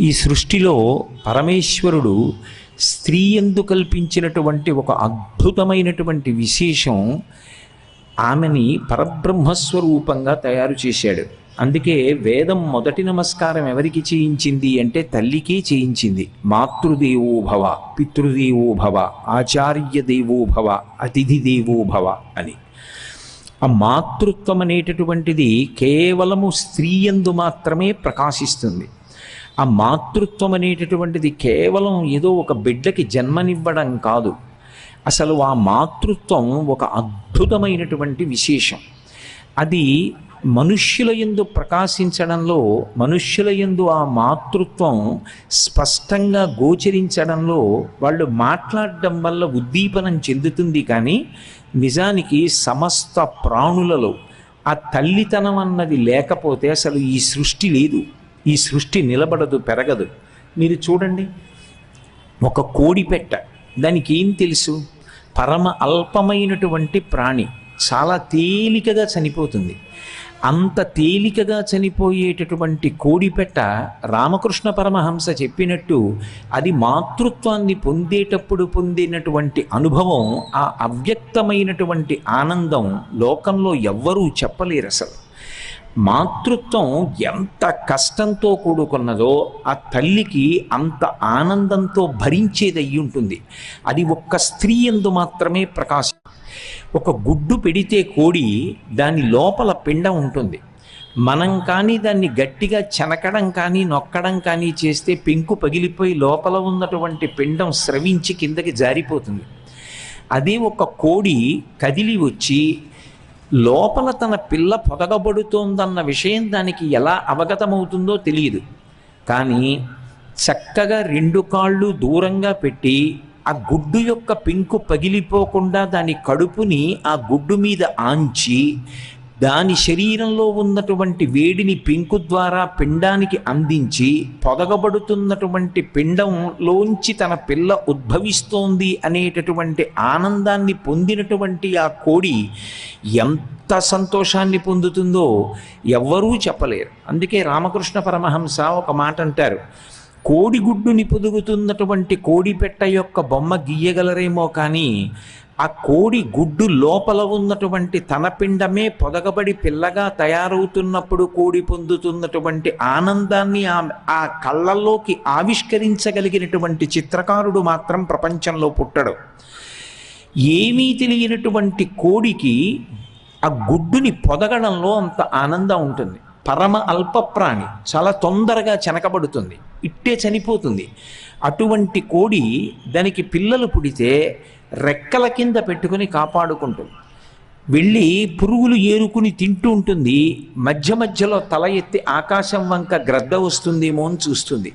ఈ సృష్టిలో పరమేశ్వరుడు స్త్రీ ఎందు కల్పించినటువంటి ఒక అద్భుతమైనటువంటి విశేషం ఆమెని పరబ్రహ్మస్వరూపంగా తయారు చేశాడు. అందుకే వేదం మొదటి నమస్కారం ఎవరికి చేయించింది అంటే తల్లికే చేయించింది. మాతృదేవోభవ పితృదేవోభవ ఆచార్య దేవోభవ అతిథి దేవోభవ అని. ఆ మాతృత్వం అనేటటువంటిది కేవలము స్త్రీయందు మాత్రమే ప్రకాశిస్తుంది. ఆ మాతృత్వం అనేటటువంటిది కేవలం ఏదో ఒక బిడ్డకి జన్మనివ్వడం కాదు. అసలు ఆ మాతృత్వం ఒక అద్భుతమైనటువంటి విశేషం. అది మనుష్యుల ఎందు ప్రకాశించడంలో మనుష్యుల యందు ఆ మాతృత్వం స్పష్టంగా గోచరించడంలో వాళ్ళు మాట్లాడడం వల్ల ఉద్దీపనం చెందుతుంది కానీ నిజానికి సమస్త ప్రాణులలో ఆ తల్లితనం అన్నది లేకపోతే అసలు ఈ సృష్టి లేదు. ఈ సృష్టి నిలబడదు పెరగదు. మీరు చూడండి ఒక కోడి పెట్ట దానికి ఏం తెలుసు? పరమ అల్పమైనటువంటి ప్రాణి చాలా తేలికగా చనిపోతుంది. అంత తేలికగా చనిపోయేటటువంటి కోడిపెట్ట రామకృష్ణ పరమహంస చెప్పినట్టు అది మాతృత్వాన్ని పొందేటప్పుడు పొందినటువంటి అనుభవం ఆ అవ్యక్తమైనటువంటి ఆనందం లోకంలో ఎవ్వరూ చెప్పలేరు అసలు. మాతృత్వం ఎంత కష్టంతో కూడుకున్నదో ఆ తల్లికి అంత ఆనందంతో భరించేదయ్యి ఉంటుంది అది ఒక్క స్త్రీ ఎందు మాత్రమే ప్రకాశం. ఒక గుడ్డు పెడితే కోడి దాని లోపల పిండం ఉంటుంది. మనం కానీ దాన్ని గట్టిగా చెనకడం కానీ నొక్కడం కానీ చేస్తే పెంకు పగిలిపోయి లోపల ఉన్నటువంటి పిండం స్రవించి కిందకి జారిపోతుంది. అదే ఒక కోడి కదిలి వచ్చి లోపల తన పిల్ల పొదగబడుతోందన్న విషయం దానికి ఎలా అవగతమవుతుందో తెలియదు. కానీ చక్కగా రెండు కాళ్ళు దూరంగా పెట్టి ఆ గుడ్డు యొక్క పెంకు పగిలిపోకుండా దాని కడుపుని ఆ గుడ్డు మీద ఆంచి దాని శరీరంలో ఉన్నటువంటి వేడిని పెంకు ద్వారా పిండానికి అందించి పొదగబడుతున్నటువంటి పిండంలోంచి తన పిల్ల ఉద్భవిస్తోంది అనేటటువంటి ఆనందాన్ని పొందినటువంటి ఆ కోడి ఎంత సంతోషాన్ని పొందుతుందో ఎవ్వరూ చెప్పలేరు. అందుకే రామకృష్ణ పరమహంస ఒక మాట అంటారు కోడిగుడ్డుని పొదుగుతున్నటువంటి కోడిపెట్ట యొక్క బొమ్మ గీయగలరేమో కానీ ఆ కోడి గుడ్డు లోపల ఉన్నటువంటి తన పిండమే పొదగబడి పిల్లగా తయారవుతున్నప్పుడు కోడి పొందుతున్నటువంటి ఆనందాన్ని ఆ ఆ కళ్ళల్లోకి ఆవిష్కరించగలిగినటువంటి చిత్రకారుడు మాత్రం ప్రపంచంలో పుట్టడు. ఏమీ తెలియనటువంటి కోడికి ఆ గుడ్డుని పొదగడంలో అంత ఆనందం ఉంటుంది. పరమ అల్ప ప్రాణి చాలా తొందరగా చెనకబడుతుంది. ఇట్టే చనిపోతుంది. అటువంటి కోడి దానికి పిల్లలు పుడితే రెక్కల కింద పెట్టుకుని కాపాడుకుంటుంది. వెళ్ళి పురుగులు ఏరుకుని తింటూ ఉంటుంది. మధ్య మధ్యలో తల ఎత్తి ఆకాశం వంక గ్రద్ద వస్తుందేమో అని చూస్తుంది.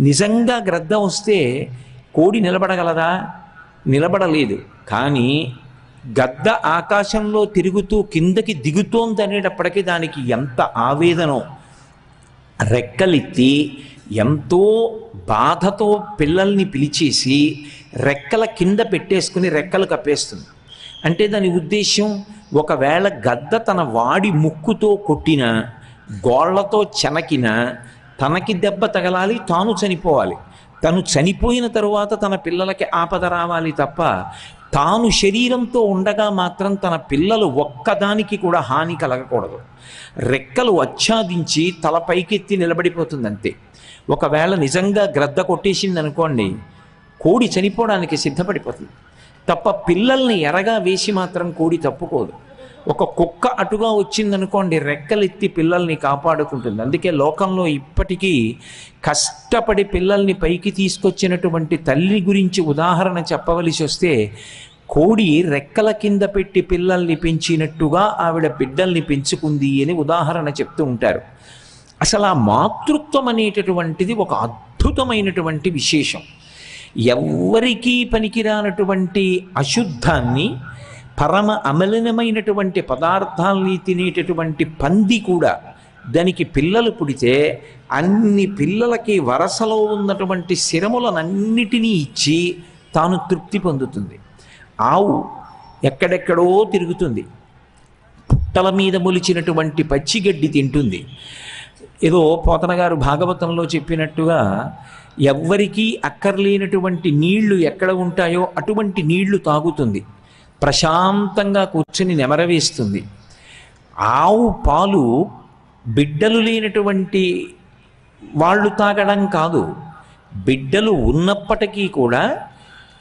నిజంగా గ్రద్ద వస్తే కోడి నిలబడగలదా? నిలబడలేదు. కానీ గద్ద ఆకాశంలో తిరుగుతూ కిందకి దిగుతోందనేటప్పటికీ దానికి ఎంత ఆవేదనో. రెక్కలెత్తి ఎంతో బాధతో పిల్లల్ని పిలిచేసి రెక్కల కింద పెట్టేసుకుని రెక్కలు కప్పేస్తుంది. అంటే దాని ఉద్దేశం ఒకవేళ గద్ద తన వాడి ముక్కుతో కొట్టిన గోళ్ళతో చెనకిన తనకి దెబ్బ తగలాలి తాను చనిపోవాలి. తను చనిపోయిన తరువాత తన పిల్లలకి ఆపద రావాలి తప్ప తాను శరీరంతో ఉండగా మాత్రం తన పిల్లలు ఒక్కదానికి కూడా హాని కలగకూడదు. రెక్కలు ఆచ్ఛాదించి తల పైకెత్తి నిలబడిపోతుంది అంతే ఒకవేళ నిజంగా గ్రద్ద కొట్టేసింది అనుకోండి కోడి చనిపోవడానికి సిద్ధపడిపోతుంది. తప్ప పిల్లల్ని ఎరగా వేసి మాత్రం కోడి తప్పుకోదు. ఒక కుక్క అటుగా వచ్చిందనుకోండి రెక్కలెత్తి పిల్లల్ని కాపాడుకుంటుంది. అందుకే లోకంలో ఇప్పటికీ కష్టపడి పిల్లల్ని పైకి తీసుకొచ్చినటువంటి తల్లి గురించి ఉదాహరణ చెప్పవలసి వస్తే కోడి రెక్కల కింద పెట్టి పిల్లల్ని పెంచినట్టుగా ఆవిడ బిడ్డల్ని పెంచుకుంది అని ఉదాహరణ చెప్తూ ఉంటారు. అసలు ఆ మాతృత్వం అనేటటువంటిది ఒక అద్భుతమైనటువంటి విశేషం. ఎవ్వరికీ పనికిరానటువంటి అశుద్ధాన్ని పరమ అమలినమైనటువంటి పదార్థాలని తినేటటువంటి పంది కూడా దానికి పిల్లలు పుడితే అన్ని పిల్లలకి వరసలో ఉన్నటువంటి శిరములనన్నిటినీ ఇచ్చి తాను తృప్తి పొందుతుంది. ఆవు ఎక్కడెక్కడో తిరుగుతుంది. పుట్టల మీద మొలిచినటువంటి పచ్చిగడ్డి తింటుంది. ఏదో పోతనగారు భాగవతంలో చెప్పినట్టుగా ఎవ్వరికీ అక్కర్లేనటువంటి నీళ్ళు ఎక్కడ ఉంటాయో అటువంటి నీళ్ళు తాగుతుంది. ప్రశాంతంగా కూర్చుని నెమరవేస్తుంది. ఆవు పాలు బిడ్డలు లేనటువంటి వాళ్ళు తాగడం కాదు. బిడ్డలు ఉన్నప్పటికీ కూడా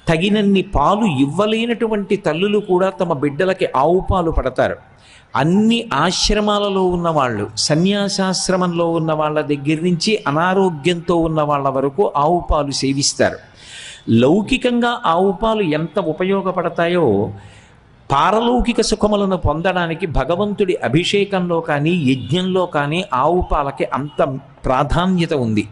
తగినన్ని పాలు ఇవ్వలేనటువంటి తల్లులు కూడా తమ బిడ్డలకి ఆవు పాలు పడతారు. అన్ని ఆశ్రమాలలో ఉన్న వాళ్ళు సన్యాసాశ్రమంలో ఉన్న వాళ్ళ దగ్గర నుంచి అనారోగ్యంతో ఉన్న వాళ్ళ వరకు ఆవు పాలు సేవిస్తారు. లౌకికంగా ఆవు పాలు ఎంత ఉపయోగపడతాయో పారలౌకిక సుఖములను పొందడానికి భగవంతుడి అభిషేకంలో కానీ యజ్ఞంలో కానీ ఆవు పాలకి అంత ప్రాధాన్యత ఉంది.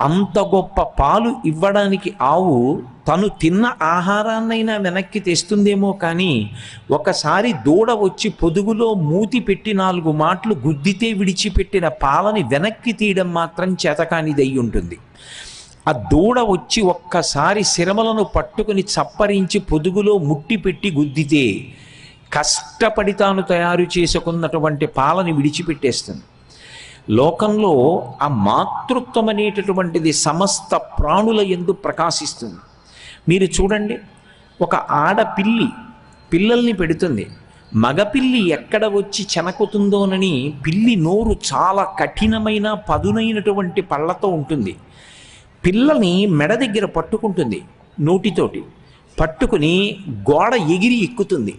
అంత గొప్ప పాలు ఇవ్వడానికి ఆవు తను తిన్న ఆహారాన్నైనా వెనక్కి తెస్తుందేమో కానీ ఒకసారి దూడ వచ్చి పొదుగులో మూతి పెట్టి నాలుగు మాటలు గుద్దితే విడిచిపెట్టిన పాలని వెనక్కి తీయడం మాత్రం చేతకానిదై ఉంటుంది. ఆ దూడ వచ్చి ఒక్కసారి శిరమలను పట్టుకుని చప్పరించి పొదుగులో ముట్టి పెట్టి గుద్దితే కష్టపడి తాను తయారు చేసుకున్నటువంటి పాలని విడిచిపెట్టేస్తుంది. లోకంలో ఆ మాతృత్వం అనేటటువంటిది సమస్త ప్రాణుల ఎందు ప్రకాశిస్తుంది. మీరు చూడండి ఒక ఆడపిల్లి పిల్లల్ని పెడుతుంది. మగపిల్లి ఎక్కడ వచ్చి చెనకుతుందోనని పిల్లి నోరు చాలా కఠినమైన పదునైనటువంటి పళ్ళతో ఉంటుంది. పిల్లని మెడ దగ్గర పట్టుకుంటుంది నోటితోటి. పట్టుకుని గోడ ఎగిరి ఎక్కుతుంది.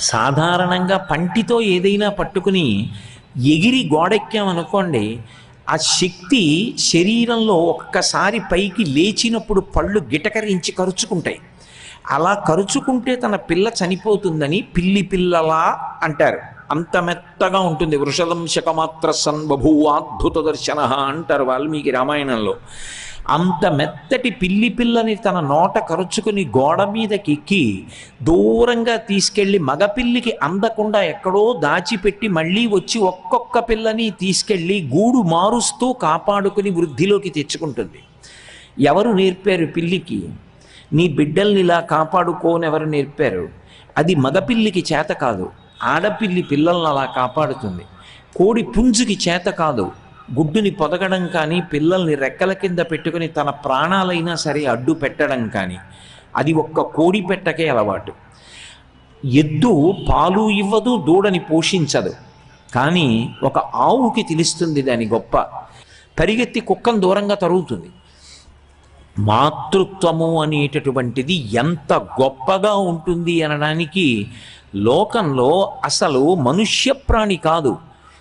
సాధారణంగా పంటితో ఏదైనా పట్టుకుని ఎగిరి గోడెక్కామనుకోండి ఆ శక్తి శరీరంలో ఒక్కసారి పైకి లేచినప్పుడు పళ్ళు గిటకరించి కరుచుకుంటాయి. అలా కరుచుకుంటే తన పిల్ల చనిపోతుందని పిల్లి పిల్లలా అంటారు. అంత మెత్తగా ఉంటుంది. వృషదం శకమాత్ర సన్ అద్భుత దర్శన అంటారు వాల్మీకి రామాయణంలో. అంత మెత్తటి పిల్లి పిల్లని తన నోట కరుచుకుని గోడ మీదకి ఎక్కి దూరంగా తీసుకెళ్ళి మగపిల్లికి అందకుండా ఎక్కడో దాచిపెట్టి మళ్ళీ వచ్చి ఒక్కొక్క పిల్లని తీసుకెళ్ళి గూడు మారుస్తూ కాపాడుకుని వృద్ధిలోకి తెచ్చుకుంటుంది. ఎవరు నేర్పారు పిల్లికి? నీ బిడ్డల్ని ఇలా కాపాడుకోని ఎవరు నేర్పారు? అది మగపిల్లికి చేత కాదు ఆడపిల్లి పిల్లల్ని అలా కాపాడుతుంది. కోడి పుంజుకి చేత కాదు గుడ్డుని పొదగడం కానీ పిల్లల్ని రెక్కల కింద పెట్టుకుని తన ప్రాణాలైనా సరే అడ్డు పెట్టడం కానీ అది ఒక్క కోడి పెట్టకే అలవాటు. ఎద్దు పాలు ఇవ్వదు దూడని పోషించదు. కానీ ఒక ఆవుకి తెలుస్తుంది దాని గొప్ప. పరిగెత్తి కుక్కను దూరంగా తరుగుతుంది. మాతృత్వము అనేటటువంటిది ఎంత గొప్పగా ఉంటుంది అనడానికి లోకంలో అసలు మనుష్య ప్రాణి కాదు.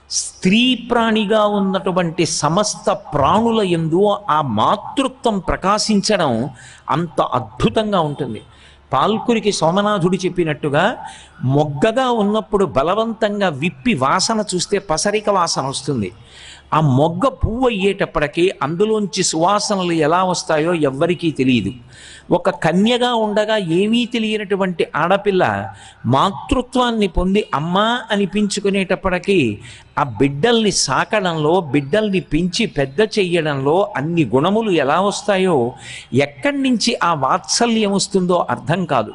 స్త్రీ ప్రాణిగా ఉన్నటువంటి సమస్త ప్రాణుల ఎందు ఆ మాతృత్వం ప్రకాశించడం అంత అద్భుతంగా ఉంటుంది. పాల్కురికి సోమనాథుడు చెప్పినట్టుగా మొగ్గగా ఉన్నప్పుడు బలవంతంగా విప్పి వాసన చూస్తే పసరిక వాసన వస్తుంది. ఆ మొగ్గ పువ్వు అయ్యేటప్పటికీ అందులోంచి సువాసనలు ఎలా వస్తాయో ఎవ్వరికీ తెలియదు. ఒక కన్యగా ఉండగా ఏమీ తెలియనటువంటి ఆడపిల్ల మాతృత్వాన్ని పొంది అమ్మా అనిపించుకునేటప్పటికీ ఆ బిడ్డల్ని సాకడంలో బిడ్డల్ని పెంచి పెద్ద చెయ్యడంలో అన్ని గుణములు ఎలా వస్తాయో ఎక్కడి నుంచి ఆ వాత్సల్యం వస్తుందో అర్థం కాదు.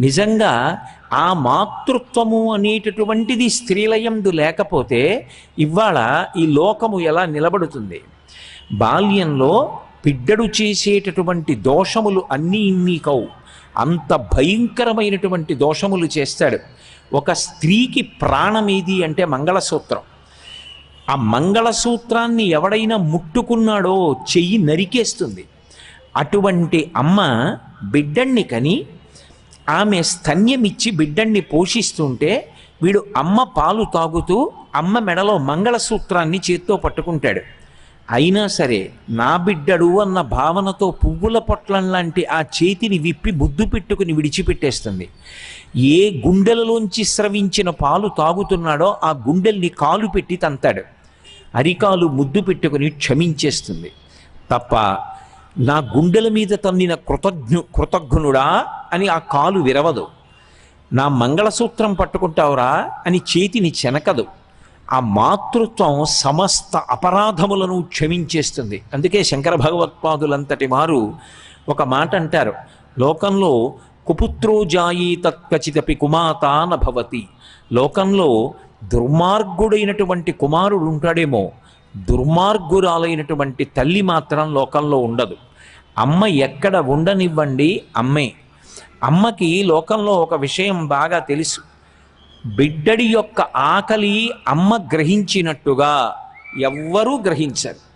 నిజంగా ఆ మాతృత్వము అనేటటువంటిది స్త్రీలయందు లేకపోతే ఇవాళ ఈ లోకము ఎలా నిలబడుతుంది? బాల్యంలో బిడ్డడు చేసేటటువంటి దోషములు అన్నీ ఇన్ని కవు అంత భయంకరమైనటువంటి దోషములు చేస్తాడు. ఒక స్త్రీకి ప్రాణమేది అంటే మంగళసూత్రం. ఆ మంగళసూత్రాన్ని ఎవడైనా ముట్టుకున్నాడో చెయ్యి నరికేస్తుంది. అటువంటి అమ్మ బిడ్డణ్ణి కని ఆమె స్తన్యమిచ్చి బిడ్డన్ని పోషిస్తుంటే వీడు అమ్మ పాలు తాగుతూ అమ్మ మెడలో మంగళసూత్రాన్ని చేత్తో పట్టుకుంటాడు. అయినా సరే నా బిడ్డడు అన్న భావనతో పువ్వుల పొట్లం లాంటి ఆ చేతిని విప్పి ముద్దు పెట్టుకుని విడిచిపెట్టేస్తుంది. ఏ గుండెలలోంచి స్రవించిన పాలు తాగుతున్నాడో ఆ గుండెల్ని కాలు పెట్టి తంతాడు. అరికాలు ముద్దు పెట్టుకుని క్షమించేస్తుంది. తప్ప నా గుండెల మీద తన్నిన కృతజ్ఞు కృతజ్ఞుడా అని ఆ కాలు విరవదు. నా మంగళసూత్రం పట్టుకుంటావురా అని చేతిని చెనకదు. ఆ మాతృత్వం సమస్త అపరాధములను క్షమించేస్తుంది. అందుకే శంకర భగవత్పాదులంతటి వారు ఒక మాట అంటారు. లోకంలో కుపుత్రో జాయీ తత్కచితపి కుమాత నభవతి లోకంలో దుర్మార్గుడైనటువంటి కుమారుడు ఉంటాడేమో దుర్మార్గురాలైనటువంటి తల్లి మాత్రం లోకంలో ఉండదు. అమ్మ ఎక్కడ ఉండనివ్వండి అమ్మే. అమ్మకి లోకంలో ఒక విషయం బాగా తెలుసు. బిడ్డడి యొక్క ఆకలి అమ్మ గ్రహించినట్టుగా ఎవ్వరూ గ్రహించరు.